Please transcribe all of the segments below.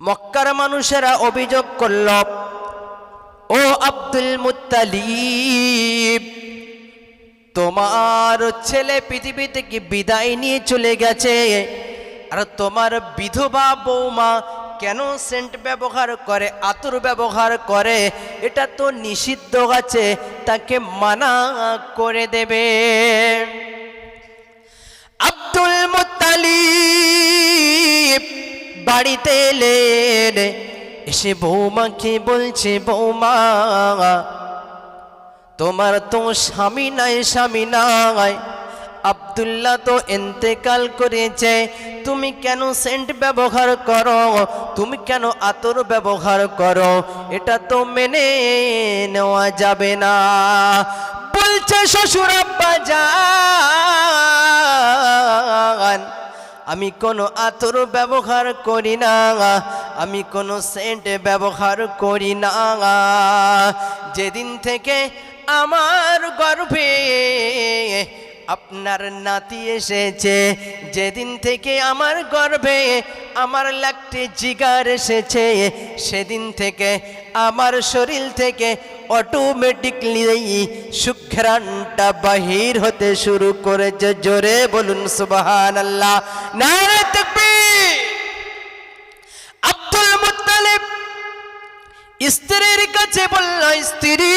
মক্কার মানুষেরা অভিযোগ করল, ও আব্দুল মুত্তালিব, তোমার ছেলে পৃথিবী থেকে বিদায় নিয়ে চলে গেছে? আর তোমার বিধবা বৌমা কেন সেন্ট ব্যবহার করে, আতর ব্যবহার করে? এটা তো নিষিদ্ধ আছে, তাকে মানা করে দেবে। বাড়িতে এলেন। এসে বৌমাকে বলছে, বৌমা, তোমার তো স্বামী নাই স্বামী নাই। আবদুল্লাহ তো এন্তেকাল করেছে। তুমি কেন সেন্ট ব্যবহার করো? তুমি কেন আতর ব্যবহার করো? এটা তো মেনে নেওয়া যাবে না। বলছে শ্বশুর আব্বা যান আমি কোনো আতর ব্যবহার করি না, আমি কোনো সেন্ট ব্যবহার করি না। যেদিন থেকে আমার গর্ভে আপনার নাতি এসেছে, যেদিন থেকে আমার গর্ভে আমার লাকটি জিগার এসেছে, সেদিন থেকে আমার শরীর থেকে অটোমেটিকলি সুঘ্রাণটা বাহির হতে শুরু করেছে। জোরে বলুন সুবাহান আল্লাহ আব্দুল মুত্তালিব স্ত্রীর কাছে বলল, স্ত্রী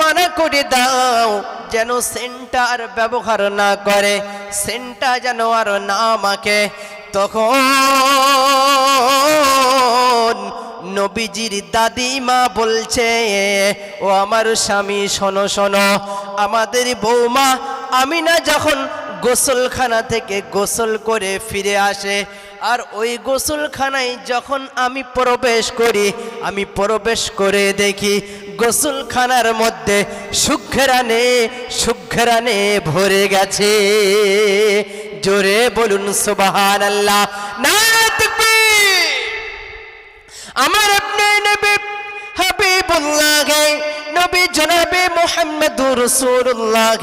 মানা করে দাও, যেন সেন্টার ব্যবহার না করে সেন্টা যেন আর না আমাকে তখন নবীজির দাদিমা বলছে, ও আমার স্বামী, শোনো শোনো, আমাদের বৌমা আমি না যখন গোসলখানা থেকে গোসল করে ফিরে আসে আর ওই গোসলখানায় যখন আমি প্রবেশ করি, আমি প্রবেশ করে দেখি গোসলখানার মধ্যে সুঘ্রানে সুঘ্রানে ভরে গেছে। জোরে বলুন সুবাহান আল্লাহ না আমার আপনি নবী হাবিবুল্লাহ, নবী জনাবে মোহাম্মদুর রাসূলুল্লাহ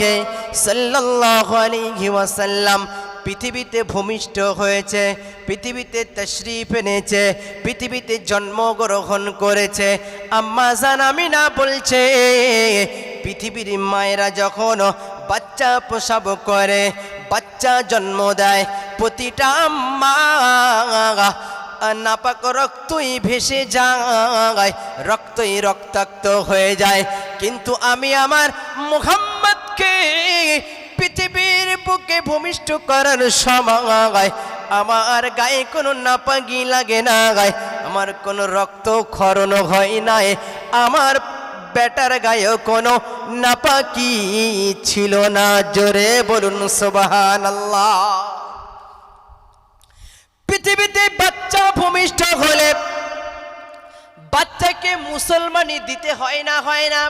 সাল্লাল্লাহু আলাইহি ওয়াসাল্লাম। পৃথিবীতে ভূমিষ্ঠ হয়েছে, পৃথিবীতে তশরিফ এনেছে, পৃথিবীতে জন্মগ্রহণ করেছে। আম্মা জান আমিনা বলছে, পৃথিবীর মায়েরা যখন বাচ্চা প্রসব করে, বাচ্চা জন্ম দেয়, প্রতিটা মা নাপাক রক্তই ভেসে যায়, রক্তই রক্তাক্ত হয়ে যায়। কিন্তু আমি আমার মুহাম্মদকে বুকে ভূমিষ্ঠ করার সময় আমার গায়ে কোনো নাপাকি লাগে না গায়ে। আমার কোনো রক্ত ক্ষরণ হয় নাই। আমার বেটার গায়ে কোনো নাপাকি ছিল না। জোরে বলুন সুবাহান আল্লাহ পৃথিবীতে বাচ্চা ভূমিষ্ঠ হলে বাচ্চাকে মুসলমানি দিতে হয় না হয় না।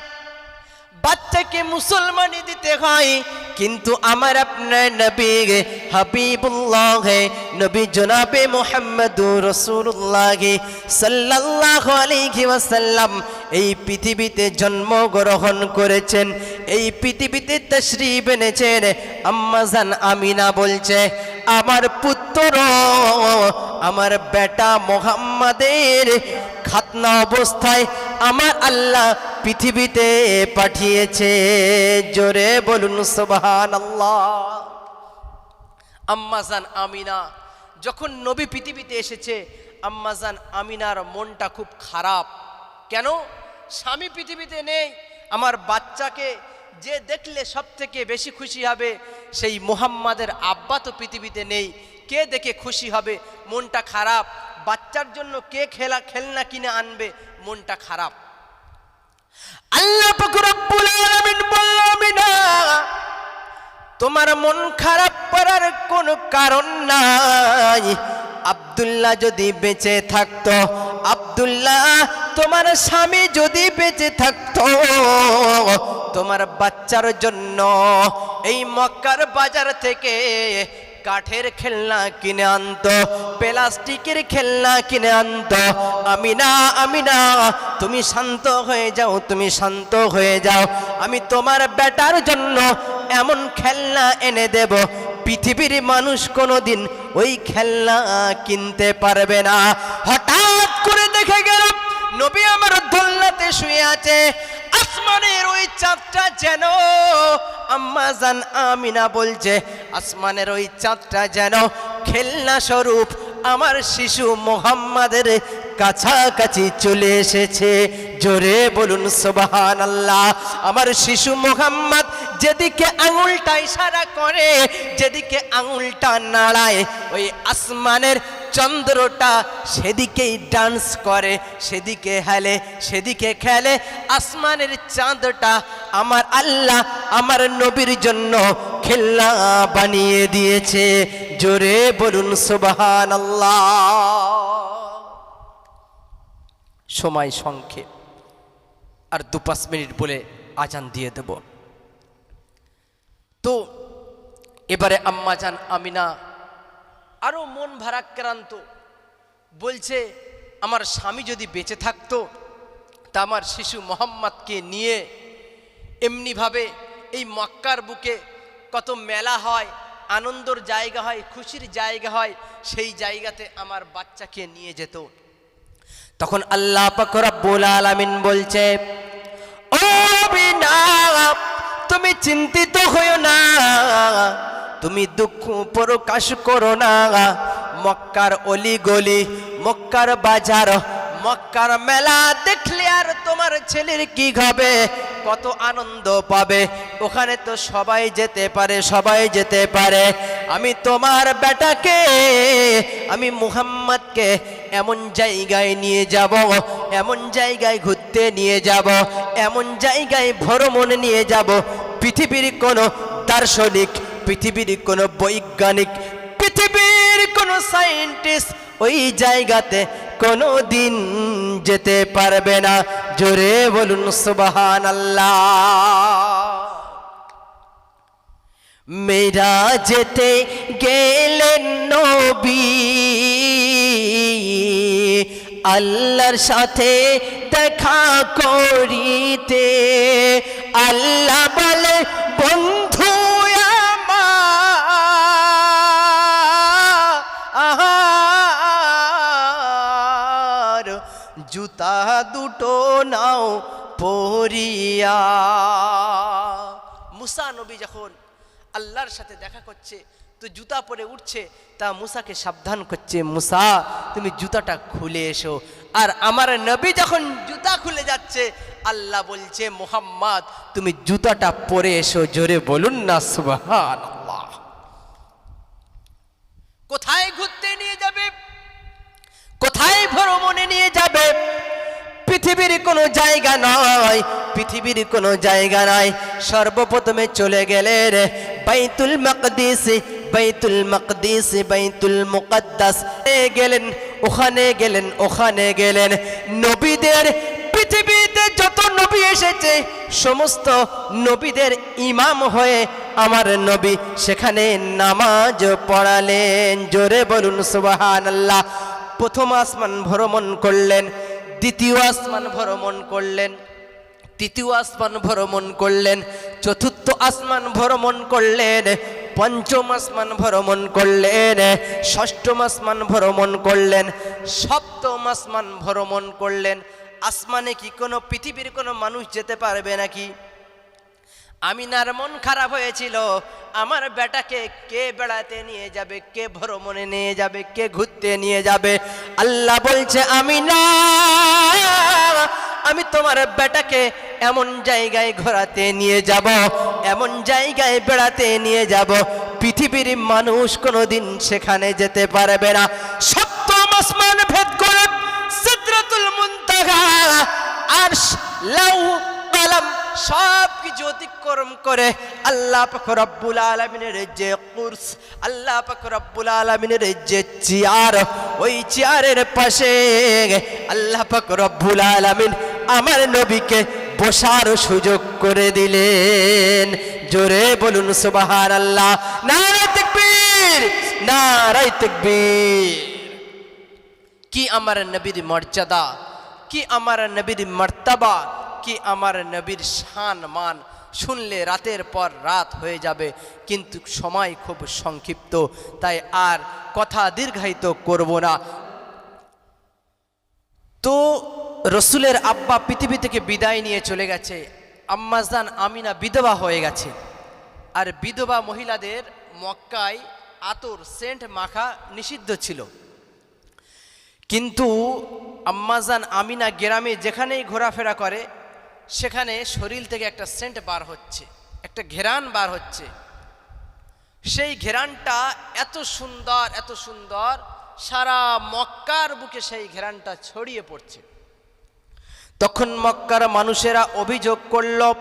বাচ্চাকে মুসলমানি দিতে হয় কিন্তু আমার আপনার নবী হাবিবুল্লাহ, নবী জনাবে মোহাম্মদুর রসুল্লাহ সাল্লাল্লাহু আলাইহি ওয়াসাল্লাম এই পৃথিবীতে জন্মগ্রহণ করেছেন, এই পৃথিবীতে তশরিফ এনেছেন। আম্মাজান আমিনা বলছে, আমার পুত্র, আমার বেটা মোহাম্মদের খাতনা অবস্থায় আমার আল্লাহ পৃথিবীতে পাঠিয়েছে। জোরে বলুন সুবহান আল্লাহ আম্মাজান আমিনা, যখন নবী পৃথিবীতে এসেছে আম্মাজান আমিনার মনটা খুব খারাপ। কেন? স্বামী পৃথিবীতে নেই, আমার বাচ্চাকে যে দেখলে সব থেকে বেশি খুশি হবে, সেই মুহাম্মাদের আব্বা তো পৃথিবীতে নেই। কে দেখে খুশি হবে? মনটা খারাপ। বাচ্চার জন্য কে খেলা খেলনা কিনে আনবে? মনটা খারাপ। আল্লাহ তোমার মন খারাপ করার কোনো কারণ নাই। আব্দুল্লাহ যদি বেঁচে থাকতো, আব্দুল্লাহ, তোমার স্বামী যদি বেঁচে থাকতো, তোমার বাচ্চার জন্য এই মক্কার বাজার থেকে কাঠের খেলনা কিনে আনতো, প্লাস্টিকের খেলনা কিনে আনতো। আমি না আমি না তুমি শান্ত হয়ে যাও, তুমি শান্ত হয়ে যাও। আমি তোমার বেটার জন্য এমন খেলনা এনে দেব। পৃথিবীর মানুষ কোনোদিন ওই খেলনা কিনতে পারবে না। হঠাৎ করে দেখে গেল নবী আমার দোলনাতে শুয়ে আছে। আসমানের ওই চাঁদটা যেন আম্মা জান আমিনা বলছে আসমানের ওই চাঁদটা যেন খেলনা স্বরূপ আমার শিশু মোহাম্মদের কাছাকাছি চলে এসেছে। জোরে বলুন সোবাহান আল্লাহ আমার শিশু মোহাম্মদ যেদিকে আঙুলটা ইশারা করে, যেদিকে আঙুলটা নাড়ায়, ওই আসমানের চন্দ্রটা সেদিকেই ডান্স করে, সেদিকে হেলে, সেদিকে খেলে। আসমানের চাঁদটা আমার আল্লাহ, আমার নবীর জন্য খেলনা বানিয়ে দিয়েছে। জোরে বলুন সুবাহান সময় সংক্ষেপ। আর দু পাঁচ মিনিট বলে আজান দিয়ে দেব। তো, এবারে আম্মা আম্মাজান আমিনা আরও মন ভারাক্রান্ত। বলছে, আমার স্বামী যদি বেঁচে থাকতো, তা আমার শিশু মোহাম্মদকে নিয়ে এমনিভাবে এই মক্কার বুকে কত মেলা হয়, আনন্দর জায়গা হয়, খুশির জায়গা হয়, সেই জায়গাতে আমার বাচ্চাকে নিয়ে যেত। তখন আল্লাহ পাক রব্বুল আলামিন বলছে, ও তুমি চিন্তিত হইও না, তুমি দুঃখ প্রকাশ করো না। মক্কার অলি গলি মক্কার বাজার মক্কার মেলা দেখলে আর তোমার ছেলের কি হবে কত আনন্দ পাবে। ওখানে তো সবাই যেতে পারে, সবাই যেতে পারে। আমি তোমার বেটাকে, আমি মুহাম্মদকে এমন জায়গায় নিয়ে যাব, এমন জায়গায় ঘুরতে নিয়ে যাব, এমন জায়গায় ভ্রমণ নিয়ে যাব। পৃথিবীর কোনো দার্শনিক, পৃথিবীর কোনো বৈজ্ঞানিক, পৃথিবীর কোনো সায়েন্টিস্ট ওই জায়গাতে কোনো দিন যেতে পারবে না। জোরে বলুন সুবাহান আল্লাহ মেরা যেতে গেলেন নবী আল্লাহর সাথে দেখা করিতে। আল্লাহ বলে, বন্ধু দুটো নাও পরিয়া মুসা নবী যখন আল্লাহর সাথে দেখা করছে, তো জুতা পরে উঠছে, তা মুসাকে সাবধান করছে, মুসা, তুমি জুতাটা খুলে এসো। আর আমার নবী যখন জুতা খুলে যাচ্ছে, আল্লাহ বলছে, মোহাম্মদ, তুমি জুতাটা পরে এসো, জোরে বলুন না সুবাহান পৃথিবীর কোনো জায়গা নয়, পৃথিবীর কোনো জায়গা নয় সর্বপ্রথমে চলে গেলেন বাইতুল মকদিস বাইতুল মকদিস, বাইতুল মুকদ্দাস। গেলেন, ওখানে গেলেন ওখানে গেলেন। নবীদের পৃথিবীতে যত নবী এসেছে, সমস্ত নবীদের ইমাম হয়ে আমার নবী সেখানে নামাজ পড়ালেন। জোরে বলুন সুবাহান আল্লাহ প্রথম আসমান ভ্রমণ করলেন। দ্বিতীয় আসমান ভ্রমণ করলেন, তৃতীয় আসমান ভ্রমণ করলেন, চতুর্থ আসমান ভ্রমণ করলেন, পঞ্চম আসমান ভ্রমণ করলেন, ষষ্ঠম আসমান ভ্রমণ করলেন, সপ্তম আসমান ভ্রমণ করলেন। আসমানে কি কোনো পৃথিবীর কোনো মানুষ যেতে পারবে নাকি? আমিনার মন খারাপ হয়েছিল। আমার বেটাকে কে বেড়াতে নিয়ে যাবে, কে ভ্রমণে নিয়ে যাবে, কে ঘুরতে নিয়ে যাবে? আল্লাহ বলছে, আমিনা, আমি তোমার বেটাকে এমন জায়গায় ঘোরাতে নিয়ে যাব, এমন জায়গায় বেড়াতে নিয়ে যাব। পৃথিবীর মানুষ কোনোদিন সেখানে যেতে পারবে না। সপ্তম আসমান ভেদ করে সিদরাতুল মুনতাহা আর লাউ কলম সব কিছু অতিক্রম করে, আল্লাহ পাক রব্বুল আলমিনের যে কুরস, আল্লাহ পাক রব্বুল আলমিনের যে চেয়ার, ওই চেয়ারের পাশে আল্লাহ পাক রব্বুল আলমিন আমার নবীকে বসার সুযোগ করে দিলেন। জোরে বলুন সুবাহার আল্লাহ নারায় তকবীর নারায় তকবীর। কি আমার নবীর মর্যাদা? কি আমার নবীর মর্তবা? কি আমার নবীর শান মান শুনলে রাতের পর রাত হয়ে যাবে, কিন্তু সময় খুব সংক্ষিপ্ত, তাই আর কথা দীর্ঘায়িত করব না। তো রসুলের আব্বা পৃথিবী থেকে বিদায় নিয়ে চলে গেছে আম্মাজান আমিনা বিধবা হয়ে গেছে। আর বিধবা মহিলাদের মক্কায় আতর, সেন্ট মাখা নিষিদ্ধ ছিল। কিন্তু আম্মাজান আমিনা গ্রামে যেখানেই ঘোরাফেরা করে সেখানে শরীর থেকে একটা সেন্ট বার হচ্ছে, একটা ঘেরান বার হচ্ছে। সেই ঘেরানটা এত সুন্দর এত সুন্দর, সারা মক্কার বুকে সেই ঘেরানটা ছড়িয়ে পড়ছে। তখন মক্কার মানুষেরা অভিযোগ করল